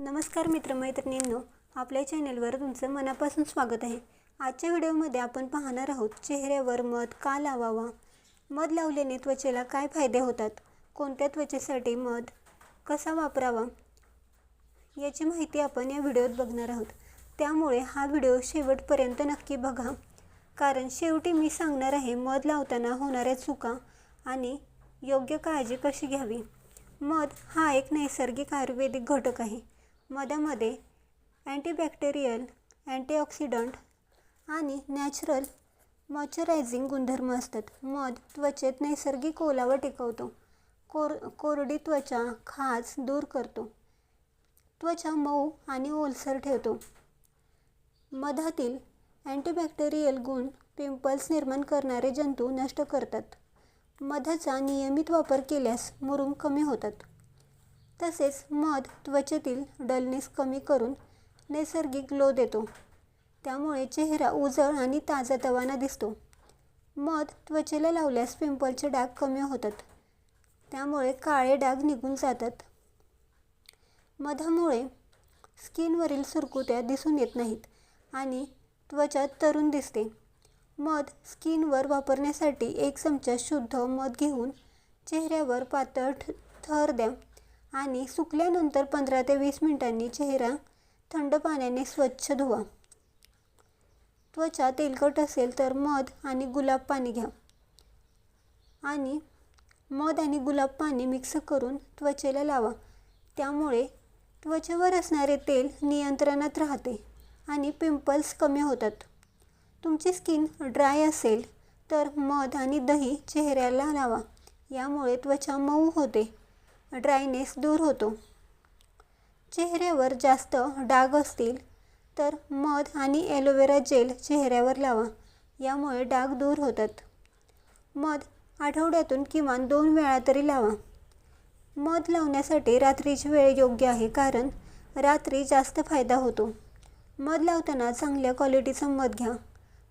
नमस्कार मित्रमैत्रिणींनो आपल्या चॅनेलवर तुमचं मनापासून स्वागत आहे. आजच्या व्हिडिओमध्ये आपण पाहणार आहोत चेहऱ्यावर मध का लावावा? मध लावल्याने त्वचेला काय फायदे होतात? कोणत्या त्वचेसाठी मध कसा वापरावा? याची माहिती आपण या व्हिडिओत बघणार आहोत. त्यामुळे हा व्हिडिओ शेवटपर्यंत नक्की बघा. कारण शेवटी मी सांगणार आहे मध लावताना होणाऱ्या चुका आणि योग्य काळजी कशी घ्यावी? मध हा एक नैसर्गिक आयुर्वेदिक घटक आहे. मधामध्ये अँटीबॅक्टेरियल अँटीऑक्सिडंट आणि नॅचरल मॉइश्चरायझिंग गुणधर्म असतात. मध त्वचेत नैसर्गिक ओलावा टिकवतो. कोर कोरडी त्वचा खाज दूर करतो. त्वचा मऊ आणि ओलसर ठेवतो. मधातील अँटीबॅक्टेरियल गुण पिंपल्स निर्माण करणारे जंतू नष्ट करतात. मधाचा नियमित वापर केल्यास मुरूम कमी होतात. तसेच मध त्वचेतील डलनेस कमी करून नैसर्गिक ग्लो देतो. त्यामुळे चेहरा उजळ आणि ताजातवाना दिसतो. मध त्वचेला लावल्यास पिंपलचे डाग कमी होतात. त्यामुळे काळे डाग निघून जातात. मधामुळे स्किनवरील सुरकुत्या दिसून येत नाहीत आणि त्वचा तरुण दिसते. मध स्किनवर वापरण्यासाठी एक चमचा शुद्ध मध घेऊन चेहऱ्यावर पातळ ठ थर द्या. आणि सुकल्यानंतर पंधरा ते वीस मिनिटांनी चेहरा थंड पाण्याने स्वच्छ धुवा. त्वचा तेलकट असेल तर मध आणि गुलाब पाणी घ्या. आणि मध आणि गुलाब पाणी मिक्स करून त्वचेला लावा. त्यामुळे त्वचेवर असणारे तेल नियंत्रणात राहते आणि पिंपल्स कमी होतात. तुमची स्किन ड्राय असेल तर मध आणि दही चेहऱ्याला लावा. यामुळे त्वचा मऊ होते. ड्रायनेस दूर होतो. चेहऱ्यावर जास्त डाग असतील तर मध आणि ॲलोवेरा जेल चेहऱ्यावर लावा. यामुळे डाग दूर होतात. मध आठवड्यातून किमान दोन वेळा तरी लावा. मध लावण्यासाठी रात्रीची वेळ योग्य आहे कारण रात्री जास्त फायदा होतो. मध लावताना चांगल्या क्वालिटीचं मध घ्या.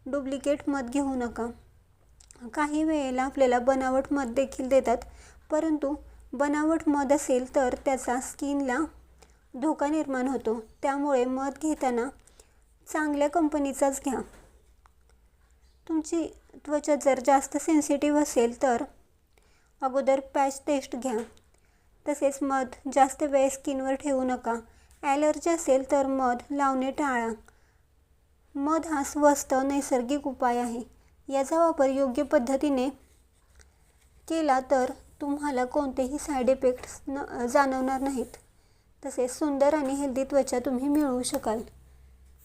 डुप्लिकेट मध घेऊ नका. काही वेळेला आपल्याला बनावट मध देखील देतात परंतु बनावट मध असेल तर त्याचा स्किनला धोका निर्माण होतो. त्यामुळे मध घेताना चांगल्या कंपनीचाच घ्या. तुमची त्वचा जर जास्त सेन्सिटिव्ह असेल तर अगोदर पॅच टेस्ट घ्या. तसेच मध जास्त वेळ स्किनवर ठेवू नका. ॲलर्जी असेल तर मध लावणे टाळा. मध हा स्वस्त नैसर्गिक उपाय आहे. याचा वापर योग्य पद्धतीने केला तर तुम्हाला कोणतेही साईड इफेक्ट्स न जाणवणार नाहीत. तसेच सुंदर आणि हेल्दी त्वचा तुम्ही मिळवू शकाल.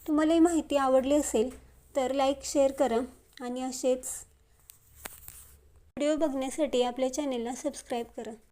तुम्हाला ही माहिती आवडली असेल तर लाईक शेअर करा आणि असेच व्हिडिओ बघण्यासाठी आपल्या चॅनेलला सबस्क्राईब करा.